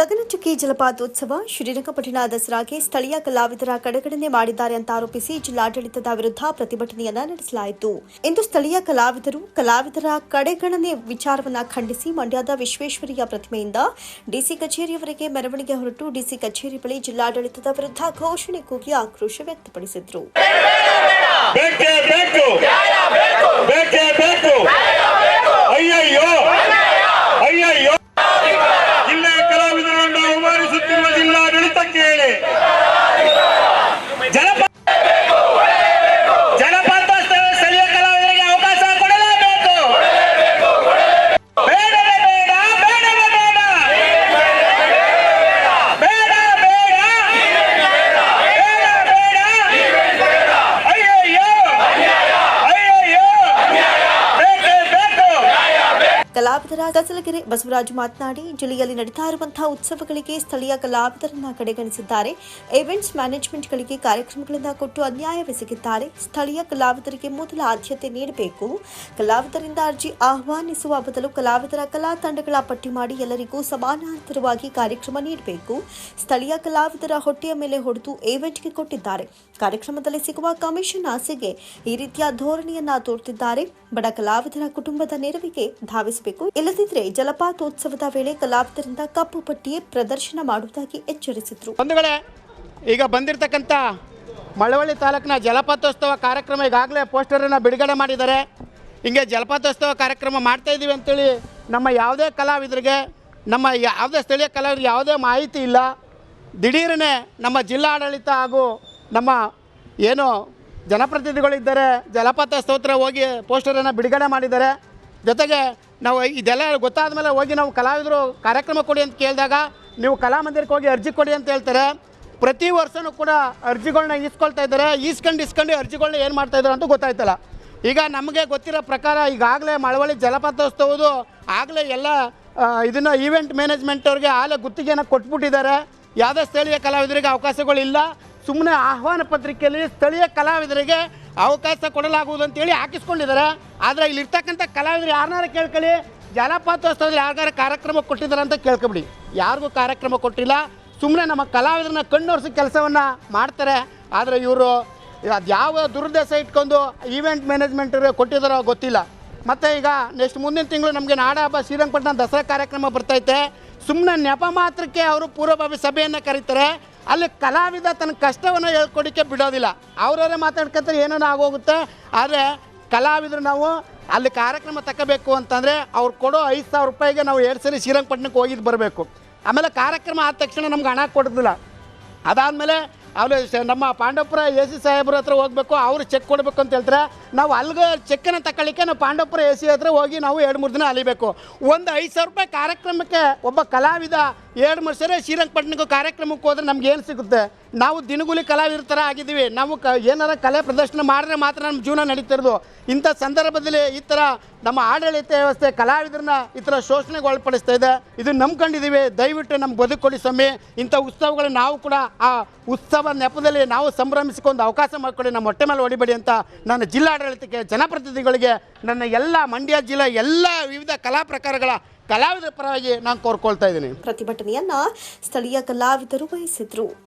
ಗಗನಚುಕ್ಕಿ ಜಲಪಾತೋತ್ಸವ ಶ್ರೀರಂಗಪಟ್ಟಣ ದಸರಾಗೆ ಸ್ಥಳೀಯ ಕಲಾವಿದರ ಕಡೆಗಣನೆ ಮಾಡಿದ್ದಾರೆ ಅಂತ ಆರೋಪಿಸಿ ಜಿಲ್ಲಾಡಳಿತದ ವಿರುದ್ಧ ಪ್ರತಿಭಟನೆಯನ್ನ ನಡೆಸಲಾಯಿತು. ಇಂದು ಸ್ಥಳೀಯ ಕಲಾವಿದರು, ಕಲಾವಿದರ ಕಡೆಗಣನೆ ವಿಚಾರವನ್ನ ಖಂಡಿಸಿ ಮಂಡ್ಯದ ವಿಶ್ವೇಶ್ವರಯ್ಯ ಪ್ರತಿಮೆಯಿಂದ ಡಿಸಿ ಕಚೇರಿಯವರೆಗೆ ಮೆರವಣಿಗೆ ಹೊರಟು ಡಿಸಿ ಕಚೇರಿ ಬಳಿ ಜಿಲ್ಲಾಡಳಿತದ ವಿರುದ್ಧ ಘೋಷಣೆ ಕೂಗಿ ಆಕ್ರೋಶ ವ್ಯಕ್ತಪಡಿಸಿದ್ರು. ಅಯ್ಯಯ್ಯೋ ಜಿಲ್ಲೆಯ ಕಲಾವಿದರನ್ನು ಅವಮಾನಿಸುತ್ತಿರುವ ಜಿಲ್ಲಾಡಳಿತಕ್ಕೆ ಹೇಳಿ ಜನಪ ಜಲಪಾತ ಕಲಾವಿದರ ಕಸಲಗೆರೆ ಬಸವರಾಜ್ ಮಾತನಾಡಿ, ಜಿಲ್ಲೆಯಲ್ಲಿ ನಡೀತಾ ಇರುವಂತಹ ಉತ್ಸವಗಳಿಗೆ ಸ್ಥಳೀಯ ಕಲಾವಿದರನ್ನ ಕಡೆಗಣಿಸಿದ್ದಾರೆ. ಮ್ಯಾನೇಜ್ಮೆಂಟ್ ಮ್ಯಾನೇಜ್ಮೆಂಟ್ಗಳಿಗೆ ಕಾರ್ಯಕ್ರಮಗಳನ್ನ ಕೊಟ್ಟು ಅನ್ಯಾಯವೆಸಗಿದ್ದಾರೆ ಸ್ಥಳೀಯ ಕಲಾವಿದರಿಗೆ ಮೊದಲ ಆದ್ಯತೆ ನೀಡಬೇಕು. ಕಲಾವಿದರಿಂದ ಅರ್ಜಿ ಆಹ್ವಾನಿಸುವ ಬದಲು ಕಲಾವಿದರ ಕಲಾ ತಂಡಗಳ ಪಟ್ಟಿ ಮಾಡಿ ಎಲ್ಲರಿಗೂ ಸಮಾನಾಂತರವಾಗಿ ಕಾರ್ಯಕ್ರಮ ನೀಡಬೇಕು. ಸ್ಥಳೀಯ ಕಲಾವಿದರ ಹೊಟ್ಟೆಯ ಮೇಲೆ ಹೊಡೆದು ಈವೆಂಟ್ಗೆ ಕೊಟ್ಟಿದ್ದಾರೆ. ಕಾರ್ಯಕ್ರಮದಲ್ಲಿ ಸಿಗುವ ಕಮಿಷನ್ ಆಸೆಗೆ ಈ ರೀತಿಯ ಧೋರಣೆಯನ್ನ ತೋರ್ತಿದ್ದಾರೆ. ಬಡ ಕಲಾವಿದರ ಕುಟುಂಬದ ನೆರವಿಗೆ ಧಾವಿಸಬೇಕು. ಇಲ್ಲದಿದ್ದರೆ ಜಲಪಾತೋತ್ಸವದ ವೇಳೆ ಕಲಾವಿದರಿಂದ ಕಪ್ಪು ಪಟ್ಟಿಯೇ ಪ್ರದರ್ಶನ ಮಾಡುವುದಾಗಿ ಎಚ್ಚರಿಸಿದ್ರು. ಈಗ ಬಂದಿರತಕ್ಕಂತ ಮಳವಳ್ಳಿ ತಾಲೂಕಿನ ಜಲಪಾತೋತ್ಸವ ಕಾರ್ಯಕ್ರಮ ಈಗಾಗಲೇ ಪೋಸ್ಟರನ್ನು ಬಿಡುಗಡೆ ಮಾಡಿದ್ದಾರೆ. ಹಿಂಗೆ ಜಲಪಾತೋತ್ಸವ ಕಾರ್ಯಕ್ರಮ ಮಾಡ್ತಾ ಇದ್ದೀವಿ ಅಂತೇಳಿ ನಮ್ಮ ಯಾವುದೇ ಕಲಾವಿದರಿಗೆ, ನಮ್ಮ ಯಾವುದೇ ಸ್ಥಳೀಯ ಕಲಾವಿದರಿಗೆ ಯಾವುದೇ ಮಾಹಿತಿ ಇಲ್ಲ. ದಿಢೀರನೆ ನಮ್ಮ ಜಿಲ್ಲಾಡಳಿತ ಹಾಗೂ ನಮ್ಮ ಏನು ಜನಪ್ರತಿನಿಧಿಗಳಿದ್ದಾರೆ, ಜಲಪಾತ ಸ್ತೋತ್ರ ಹೋಗಿ ಪೋಸ್ಟರನ್ನು ಬಿಡುಗಡೆ ಮಾಡಿದ್ದಾರೆ. ಜೊತೆಗೆ ನಾವು ಇದೆಲ್ಲ ಗೊತ್ತಾದ ಮೇಲೆ ಹೋಗಿ ನಾವು ಕಲಾವಿದರು ಕಾರ್ಯಕ್ರಮ ಕೊಡಿ ಅಂತ ಕೇಳಿದಾಗ ನೀವು ಕಲಾಮಂದಿರಕ್ಕೆ ಹೋಗಿ ಅರ್ಜಿ ಕೊಡಿ ಅಂತ ಹೇಳ್ತಾರೆ. ಪ್ರತಿ ವರ್ಷವೂ ಕೂಡ ಅರ್ಜಿಗಳನ್ನ ಈಸ್ಕೊಳ್ತಾ ಇದ್ದಾರೆ. ಈಸ್ಕೊಂಡು ಇಸ್ಕೊಂಡು ಅರ್ಜಿಗಳನ್ನ ಏನು ಮಾಡ್ತಾ ಇದ್ದಾರೆ ಅಂತ ಗೊತ್ತಾಯ್ತಲ್ಲ. ಈಗ ನಮಗೆ ಗೊತ್ತಿರೋ ಪ್ರಕಾರ ಈಗಾಗಲೇ ಮಳವಳ್ಳಿ ಜಲಪಾತೋತ್ಸವದು ಆಗಲೇ ಎಲ್ಲ ಇದನ್ನು ಈವೆಂಟ್ ಮ್ಯಾನೇಜ್ಮೆಂಟ್ ಅವ್ರಿಗೆ ಆಗಲೇ ಗುತ್ತಿಗೆಯನ್ನು ಕೊಟ್ಬಿಟ್ಟಿದ್ದಾರೆ. ಯಾವುದೇ ಸ್ಥಳೀಯ ಕಲಾವಿದರಿಗೆ ಅವಕಾಶಗಳಿಲ್ಲ ಸುಮ್ಮನೆ ಆಹ್ವಾನ ಪತ್ರಿಕೆಯಲ್ಲಿ ಸ್ಥಳೀಯ ಕಲಾವಿದರಿಗೆ ಅವಕಾಶ ಕೊಡಲಾಗುವುದು ಅಂತೇಳಿ ಹಾಕಿಸ್ಕೊಂಡಿದ್ದಾರೆ. ಆದರೆ ಇಲ್ಲಿರ್ತಕ್ಕಂಥ ಕಲಾವಿದರು ಯಾರನ್ನಾರ ಕೇಳ್ಕೊಳ್ಳಿ. ಜಲಪಾತೋತ್ಸವದಲ್ಲಿ ಯಾರಿಗಾರ ಕಾರ್ಯಕ್ರಮ ಕೊಟ್ಟಿದ್ದಾರೆ ಅಂತ ಕೇಳ್ಕೊಬಿಡಿ. ಯಾರಿಗೂ ಕಾರ್ಯಕ್ರಮ ಕೊಟ್ಟಿಲ್ಲ. ಸುಮ್ಮನೆ ನಮ್ಮ ಕಲಾವಿದರನ್ನ ಕಣ್ಣೋರ್ಸಿ ಕೆಲಸವನ್ನು ಮಾಡ್ತಾರೆ. ಆದರೆ ಇವರು ಅದು ಯಾವ ದುರುದ್ದೇಶ ಇಟ್ಕೊಂಡು ಈವೆಂಟ್ ಮ್ಯಾನೇಜ್ಮೆಂಟ್ ಕೊಟ್ಟಿದ್ದಾರೋ ಗೊತ್ತಿಲ್ಲ. ಮತ್ತು ಈಗ ನೆಕ್ಸ್ಟ್ ಮುಂದಿನ ತಿಂಗಳು ನಮಗೆ ನಾಡ ಹಬ್ಬ ಶ್ರೀರಂಗಪಟ್ಟಣ ದಸರಾ ಕಾರ್ಯಕ್ರಮ ಬರ್ತೈತೆ ಸುಮ್ಮನೆ ನೆಪ ಮಾತ್ರಕ್ಕೆ ಅವರು ಪೂರ್ವಭಾವಿ ಸಭೆಯನ್ನು ಕರೀತಾರೆ. ಅಲ್ಲಿ ಕಲಾವಿದ ತನ್ನ ಕಷ್ಟವನ್ನು ಹೇಳ್ಕೊಡಿಕ್ಕೆ ಬಿಡೋದಿಲ್ಲ. ಅವರವರೇ ಮಾತಾಡ್ಕೊತಾರೆ ಏನೇನೋ ಆಗೋಗುತ್ತೆ. ಆದರೆ ಕಲಾವಿದರು ನಾವು ಅಲ್ಲಿ ಕಾರ್ಯಕ್ರಮ ತಗೋಬೇಕು ಅಂತಂದರೆ ಅವ್ರು ಕೊಡೋ ಐದು ಸಾವಿರ ರೂಪಾಯಿಗೆ ನಾವು ಎರಡು ಸರಿ ಶ್ರೀರಂಗಪಟ್ಟಣಕ್ಕೆ ಹೋಗಿದ್ದು ಬರಬೇಕು. ಆಮೇಲೆ ಕಾರ್ಯಕ್ರಮ ಆದ ತಕ್ಷಣ ನಮ್ಗೆ ಹಣ ಕೊಡೋದಿಲ್ಲ. ಅದಾದಮೇಲೆ ಶ- ನಮ್ಮ ಪಾಂಡವಪುರ ಎ ಸಿ ಸಾಹೇಬ್ರ ಹತ್ರ ಹೋಗ್ಬೇಕು, ಅವ್ರು ಚೆಕ್ ಕೊಡಬೇಕು ಅಂತ ಹೇಳ್ತಾರೆ. ನಾವು ಅಲ್ಲಿಗೆ ಚೆಕ್ಕನ್ನು ತಗೊಳ್ಳಿಕ್ಕೆ ನಾವು ಪಾಂಡವಪುರ ಎ ಸಿ ಹತ್ರ ಹೋಗಿ ನಾವು ಎರಡು ಮೂರು ದಿನ ಅಲಿಬೇಕು. ಒಂದು ಐದು ಸಾವಿರ ರೂಪಾಯಿ ಕಾರ್ಯಕ್ರಮಕ್ಕೆ ಒಬ್ಬ ಕಲಾವಿದ ಎರಡು ಮೂರು ಸರಿ ಶ್ರೀರಂಗಪಟ್ಟಣಕ್ಕೂ ಕಾರ್ಯಕ್ರಮಕ್ಕೆ ಹೋದ್ರೆ ನಮ್ಗೆ ಏನು ಸಿಗುತ್ತೆ? ನಾವು ದಿನಗೂಲಿ ಕಲಾವಿದರ ಆಗಿದ್ದೀವಿ. ನಾವು ಕ ಏನಾರ ಕಲೆ ಪ್ರದರ್ಶನ ಮಾಡಿದ್ರೆ ಮಾತ್ರ ನಮ್ಮ ಜೀವನ ನಡೀತಿರೋದು. ಇಂಥ ಸಂದರ್ಭದಲ್ಲಿ ಈ ಥರ ನಮ್ಮ ಆಡಳಿತ ವ್ಯವಸ್ಥೆ, ಕಲಾವಿದರನ್ನ ಈ ಥರ ಶೋಷಣೆಗೆ ಒಳಪಡಿಸ್ತಾ ಇದೆ. ಇದು ನಂಬ್ಕೊಂಡಿದ್ದೀವಿ. ದಯವಿಟ್ಟು ನಮ್ಗೆ ಬದುಕೊಡಿ ಸ್ವಾಮಿ. ಇಂಥ ಉತ್ಸವಗಳು ನಾವು ಕೂಡ ಆ ಉತ್ಸವ ನೆಪದಲ್ಲಿ ನಾವು ಸಂಭ್ರಮಿಸಿಕೊಂಡು ಅವಕಾಶ ಮಾಡಿಕೊಡಿ ನಮ್ಮ ಹೊಟ್ಟೆ ಮೇಲೆ ಹೊಡಿಬೇಡಿ ಅಂತ ನನ್ನ ಜಿಲ್ಲಾಡಳಿತಕ್ಕೆ, ಜನಪ್ರತಿನಿಧಿಗಳಿಗೆ, ನನ್ನ ಎಲ್ಲ ಮಂಡ್ಯ ಜಿಲ್ಲೆ ಎಲ್ಲ ವಿವಿಧ ಕಲಾ ಪ್ರಕಾರಗಳ ಕಲಾವಿದರ ಪರವಾಗಿ ನಾನು ಕೋರ್ಕೊಳ್ತಾ ಇದ್ದೀನಿ. ಪ್ರತಿಭಟನೆಯನ್ನ ಸ್ಥಳೀಯ ಕಲಾವಿದರು ವಹಿಸಿದ್ರು.